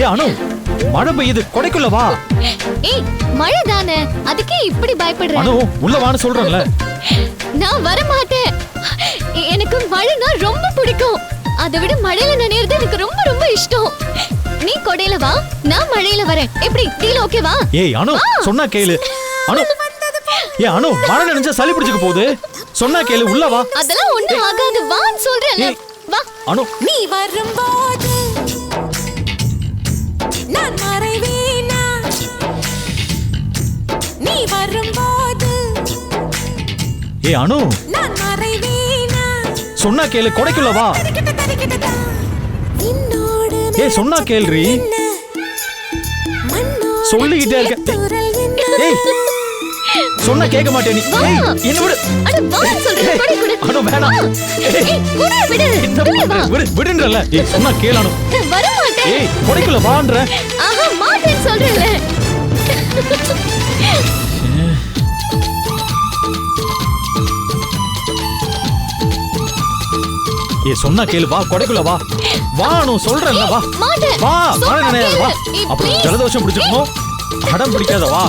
ஏ அனு மழை பெய்யுது கொடைக்குள்ள வா. ஏய் மழை தானே அதுக்கே இப்படி பயப்படுற? அனு உள்ள வான்னு சொல்றேன்ல. நான் வர மாட்டேன் எனக்கு மழைனா ரொம்ப பிடிக்கும். அதை விட மழையில நனையிறது எனக்கு ரொம்ப ரொம்ப இஷ்டம். நீ கொடையில வா நான் மழையில வரேன். எப்படி டீல் ஓகேவா ஏய் அனு சொன்னா கேளு. அனு ஏ அனு மழை நினைச்சா சளி பிடிச்சுக்க போகுது. சொன்னா கேளு உள்ள வா. அதெல்லாம் ஒண்ணும் ஆகாது. வான்னு சொல்றேன்ல. ஏய். வா. அனு. நீ வரும்போது நீ வரும்போது ஏ அனு. நான் மறைவேனா? சொன்னா கேளு கொடைக்குள்ள வா. தரிக்கிட்ட தரிக்கிட்டதா என்னோடு ஏய், சொன்னா கேள்றி. சொல்லிக்கிட்டே இருக்க. ஏய் சொன்னா கேட்க மாட்டே நீ. வா. ஏய் என்ன விடு. அட வான்னு சொல்றேன் கொடை கொடு. வேணாம். ஏய், குடு விடு. வா? விடு விடுன்றல ஏய் சொன்னா கேளு அனு. நான் வர மாட்டேன் ஏய் கொடைக்குள்ள வான்ற. ஆஹா மாட்டேன்னு சொல்றேன்ல. ஏய் சொன்னா கேளு வா கொடைக்குள்ள வா. வா அனு சொல்றேன்ல வா. வா மழை நினையாத வா. அப்புறம். ஜலதோஷம் பிடிச்சிருக்கோம்? அடம் பிடிக்காத வா.